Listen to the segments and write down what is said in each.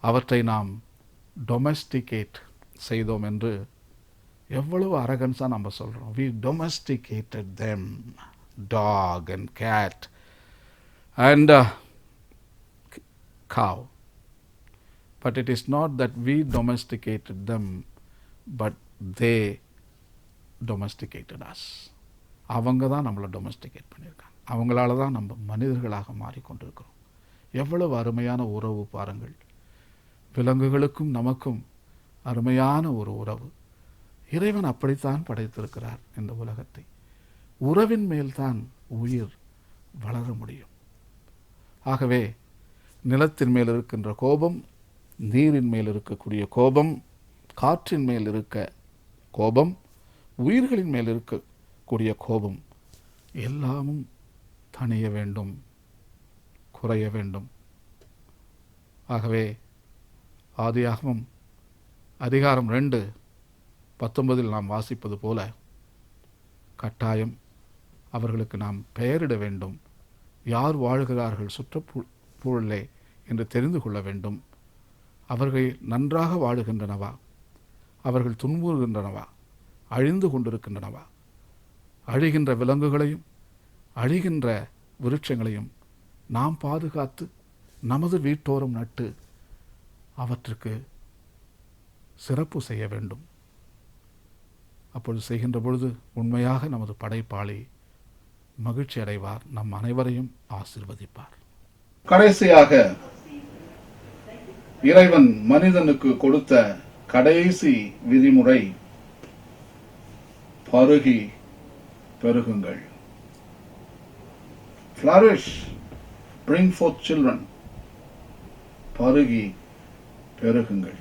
அவற்றை நாம் டொமஸ்டிகேட் செய்தோம் என்று எவ்வளவு அரகன்ஸாக நம்ம சொல்கிறோம் we domesticated them dog and cat and cow but it is not that we domesticated them but they domesticated as அவங்க தான் நம்மளை டொமஸ்டிகேட் பண்ணியிருக்காங்க. அவங்களால தான் நம்ம மனிதர்களாக மாறிக்கொண்டிருக்கிறோம். எவ்வளவு அருமையான உறவு பாருங்கள். விலங்குகளுக்கும் நமக்கும் அருமையான ஒரு உறவு. இறைவன் அப்படித்தான் படைத்திருக்கிறார் இந்த உலகத்தை. உறவின் மேல்தான் உயிர் வளர முடியும். ஆகவே நிலத்தின் மேல் இருக்கின்ற கோபம் நீரின் மேல் இருக்கக்கூடிய கோபம் காற்றின் மேல் இருக்க கோபம் உயிர்களின் மேல் இருக்கக்கூடிய கோபம் எல்லாமும் தணிய வேண்டும் குறைய வேண்டும். ஆகவே ஆதியாகவும் அதிகாரம் ரெண்டு பத்தொன்பதில் நாம் வாசிப்பது போல கட்டாயம் அவர்களுக்கு நாம் பெயரிட வேண்டும். யார் வாழ்கிறார்கள் சுற்றுப்புழலே என்று தெரிந்து கொள்ள வேண்டும். அவர்கள் நன்றாக வாழுகின்றனவா? அவர்கள் துன்புறுகின்றனவா? அழிந்து கொண்டிருக்கின்றனவா? அழிகின்ற விலங்குகளையும் அழிகின்ற விருட்சங்களையும் நாம் பாதுகாத்து நமது வீட்டோரம் நட்டு அவற்றுக்கு சிறப்பு செய்ய வேண்டும். அப்பொழுது செய்கின்ற பொழுது உண்மையாக நமது படைப்பாளி மகிழ்ச்சி அடைவார். நம் அனைவரையும் ஆசிர்வதிப்பார். கடைசியாக இறைவன் மனிதனுக்கு கொடுத்த கடைசி விதிமுறை பருகி பெருகுங்கள். ஃபிளரிஷ் பிரிங் forth சில்ட்ரன் பருகி பெருகுங்கள்.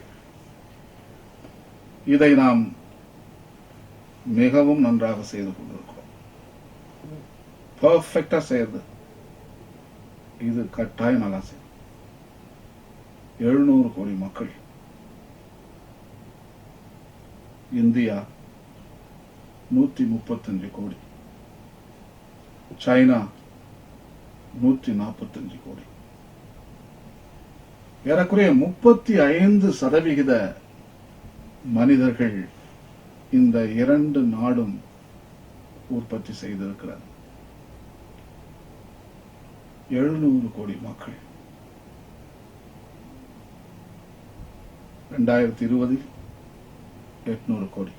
இதை நாம் மிகவும் நன்றாக செய்து கொண்டிருக்கிறோம். பர்ஃபெக்டா செய்யறது இது கட்டாயம் நல்லா செய்யும் எழுநூறு கோடி மக்கள் இந்தியா நூத்தி முப்பத்தஞ்சு கோடி. சைனா நூத்தி நாற்பத்தஞ்சு கோடி. ஏறக்குறைய முப்பத்தி ஐந்து சதவிகித மனிதர்கள் இந்த இரண்டு நாடும் உற்பத்தி செய்திருக்கிறார் எழுநூறு கோடி மக்கள். ரெண்டாயிரத்தி இருபதில் எட்நூறு கோடி.